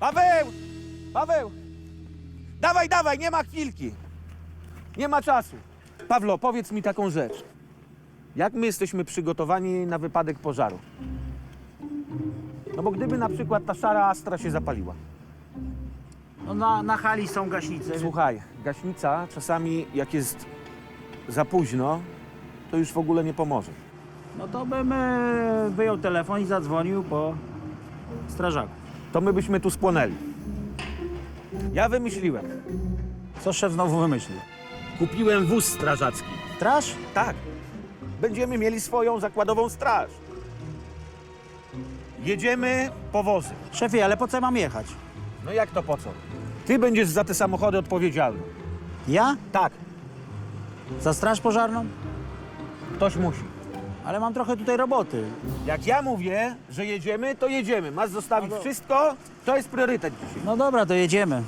Paweł! Paweł! Dawaj, dawaj, nie ma chwilki. Nie ma czasu. Pawlo, powiedz mi taką rzecz. Jak my jesteśmy przygotowani na wypadek pożaru? No bo gdyby na przykład ta szara Astra się zapaliła. No na, na hali są gaśnice. Słuchaj, gaśnica czasami jak jest za późno, to już w ogóle nie pomoże. No to bym e, wyjął telefon i zadzwonił po strażaku. To my byśmy tu spłonęli. Ja wymyśliłem. Co szef znowu wymyślił? Kupiłem wóz strażacki. Straż? Tak. Będziemy mieli swoją zakładową straż. Jedziemy po wozy. Szefie, ale po co ja mam jechać? No jak to po co? Ty będziesz za te samochody odpowiedzialny. Ja? Tak, Za straż pożarną? ktoś musi. Ale mam trochę tutaj roboty. Jak ja mówię, że jedziemy, to jedziemy. Masz zostawić wszystko, to jest priorytet dzisiaj. No dobra, to jedziemy.